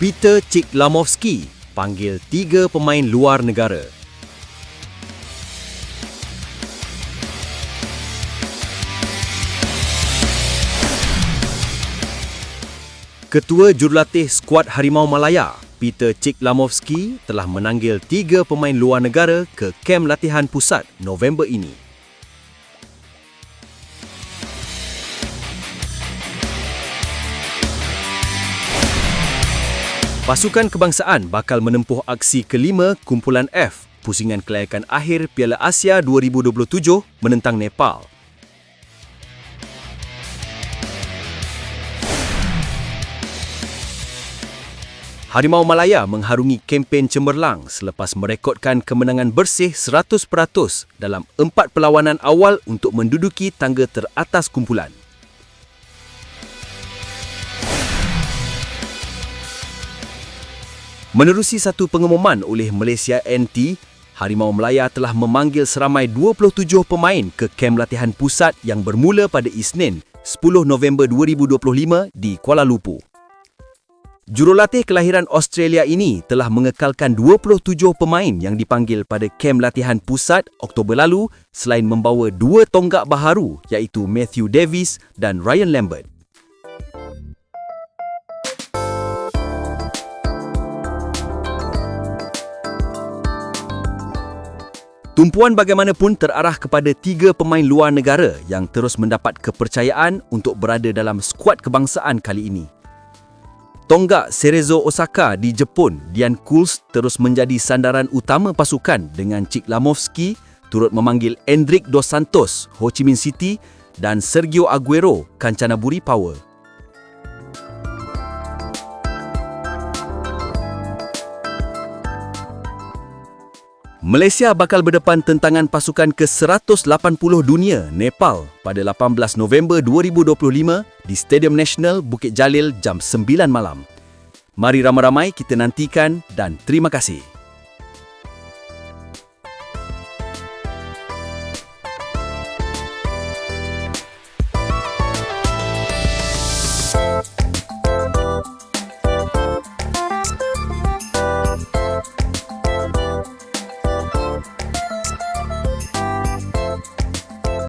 Peter Cik Lamovski panggil tiga pemain luar negara. Ketua Jurulatih Skuad Harimau Malaya, Peter Cik Lamovski telah menanggil tiga pemain luar negara ke kem latihan pusat November ini. Pasukan kebangsaan bakal menempuh aksi kelima kumpulan F pusingan kelayakan akhir Piala Asia 2027 menentang Nepal. Harimau Malaya mengharungi kempen cemerlang selepas merekodkan kemenangan bersih 100% dalam empat perlawanan awal untuk menduduki tangga teratas kumpulan. Menerusi satu pengumuman oleh Malaysia NT, Harimau Melaya telah memanggil seramai 27 pemain ke kem latihan pusat yang bermula pada Isnin, 10 November 2025 di Kuala Lumpur. Jurulatih kelahiran Australia ini telah mengekalkan 27 pemain yang dipanggil pada kem latihan pusat Oktober lalu selain membawa dua tonggak baharu iaitu Matthew Davis dan Ryan Lambert. Tumpuan bagaimanapun terarah kepada tiga pemain luar negara yang terus mendapat kepercayaan untuk berada dalam skuad kebangsaan kali ini. Tonggak Cerezo Osaka di Jepun, Dian Kuls terus menjadi sandaran utama pasukan dengan Cik Lamovski turut memanggil Endrick Dos Santos, Ho Chi Minh City dan Sergio Aguero, Kanchanaburi Power. Malaysia bakal berdepan tentangan pasukan ke-180 dunia Nepal pada 18 November 2025 di Stadium Nasional Bukit Jalil jam 9 malam. Mari ramai-ramai kita nantikan dan terima kasih.